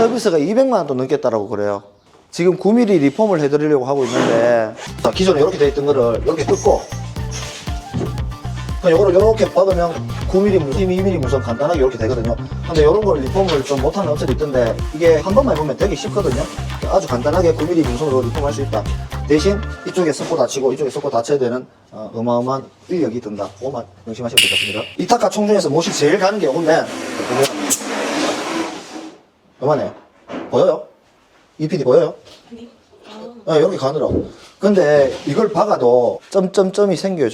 서비스가 200만 원도 넘겠다라고 그래요. 지금 9mm 리폼을 해드리려고 하고 있는데 자, 기존에 이렇게 돼 있던 거를 이렇게 뜯고 이거를 이렇게 박으면 9mm 무선, 2mm 무선 간단하게 이렇게 되거든요. 근데 이런 걸 리폼을 좀 못하는 업체도 있던데 이게 한 번만 해보면 되게 쉽거든요. 아주 간단하게 9mm 무선으로 리폼할 수 있다. 대신 이쪽에 섞고 닫히고 이쪽에 섞고 닫혀야 되는 어, 어마어마한 인력이 든다. 그것만 명심하시면 되겠습니다. 이타카 총 중에서 못이 제일 가는 게 요건데 요만해요. 보여요? EPD 보여요? 아, 이렇게 가느라고. 근데 이걸 박아도 점점점이 생겨요.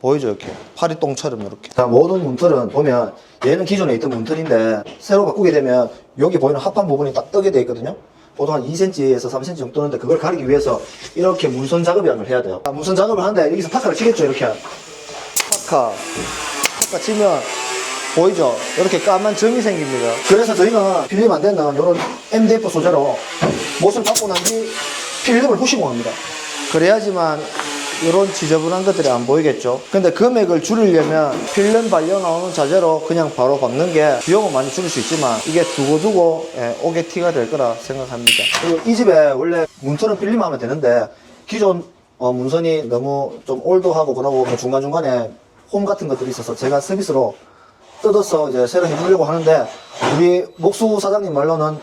보이죠 이렇게 파리 똥처럼 이렇게 자 모든 문틀은 보면 얘는 기존에 있던 문틀인데 새로 바꾸게 되면 여기 보이는 합판 부분이 딱 뜨게 돼 있거든요 보통 한 2cm에서 3cm 정도 뜨는데 그걸 가리기 위해서 이렇게 문선 작업이라는 걸 해야 돼요 아, 문선 작업을 하는데 여기서 파카를 치겠죠 이렇게 파카 파카 치면 보이죠? 이렇게 까만 점이 생깁니다 그래서 저희가 필름 안 되는 이런 MDF 소재로 못을 받고 난 뒤 필름을 후시공 합니다 그래야지만 이런 지저분한 것들이 안 보이겠죠. 근데 금액을 줄이려면 필름 발려 나오는 자재로 그냥 바로 박는 게 비용은 많이 줄일 수 있지만 이게 두고두고 예, 오게 티가 될 거라 생각합니다. 그리고 이 집에 원래 문틀은 필름하면 되는데 기존 어, 문선이 너무 좀 올드하고 그러고 뭐 중간중간에 홈 같은 것들이 있어서 제가 서비스로 뜯어서 이제 새로 해주려고 하는데 우리 목수 사장님 말로는